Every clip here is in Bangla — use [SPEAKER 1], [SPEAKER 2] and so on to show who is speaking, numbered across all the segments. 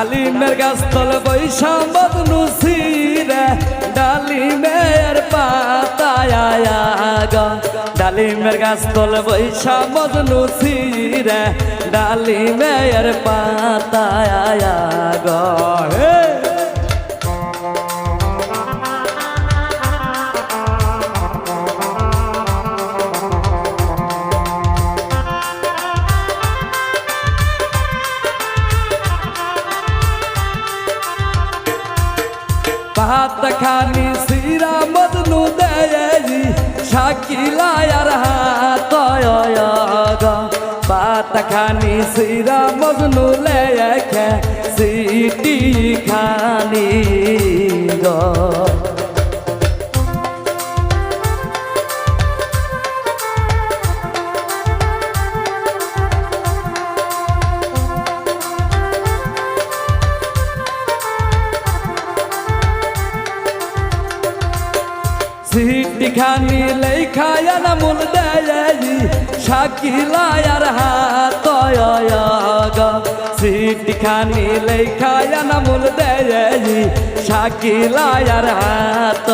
[SPEAKER 1] ডালিমের গাছ বৈষম্বদ বৈশা বদনু সিরে ডালিমের পাতায় গা ডালিমের গাছ বৈষম্বদ বৈশা রে সিরে ডালিমের পাতায় গা হে! পাত খানি সিরা মদনু দেয়ি শাকিলায়ার হাত পাত খানি সিরা মদনু লেখে, সিটি খানি গো। সিটি খানি লেখায় না মূল দেয়ি শাকিলায়ার হাত সিটি খানি লেখায় না মূল দেয়ি শাকিলায়ার হাত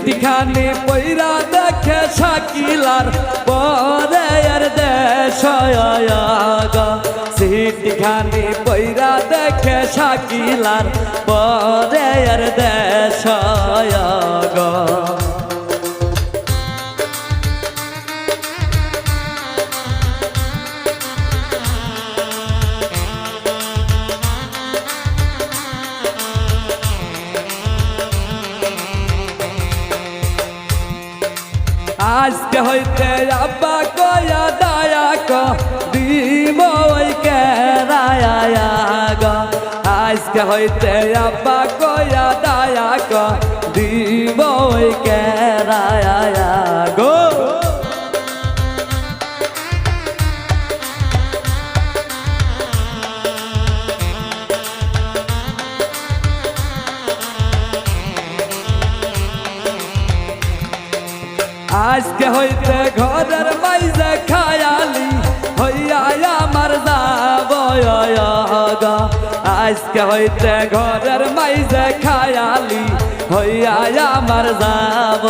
[SPEAKER 1] সিটি খানি পৈরা দেখে শাকিলার পরে আর দেশয়াগা সিটি খানি পৈরা দেখে শাকিলার পরে আর দেশ আজকে হইতে আব্বা কয়া দায়া ক দিব কে রায়া গ আজকে হইতে আব্বা কয়া দায়া ক দিব কে রায়া আজকে হইতে ঘরের মাইজে খায়ালি, হইয়া আমার যাব গা। আজকে হইতে ঘরের মাইজে খায়ালি, হইয়া আমার যাব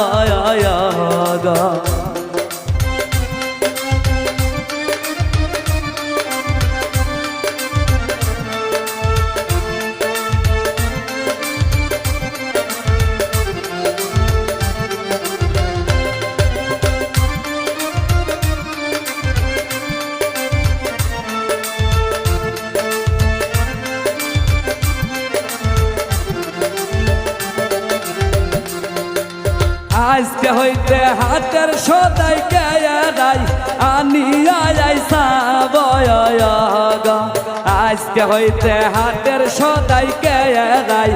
[SPEAKER 1] আজকে হইতে হাতের সদাই গাই আনি আয়াই সাবয়গ। আজকে হইতে হাতের সদাই গাই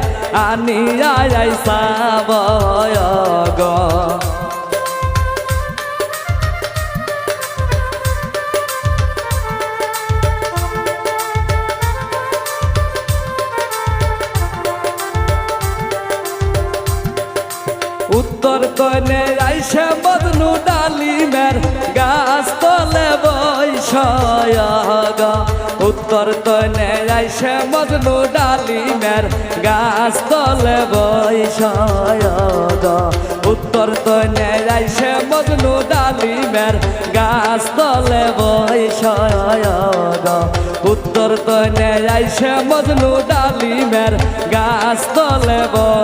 [SPEAKER 1] আনি আয়াই বয়গা উত্তর কনে আইসে বদনু ডালিমের গাছ তলে বৈশয়গ। উত্তর কনে আইসে বদনু ডালিমের গাছ তলে বৈশয়গ। উত্তর কনে আইসে বদনু ডালিমের গাছ তলে বৈশয়গ। উত্তর কনে আইসে মজনু ডালিমের গাছ তলে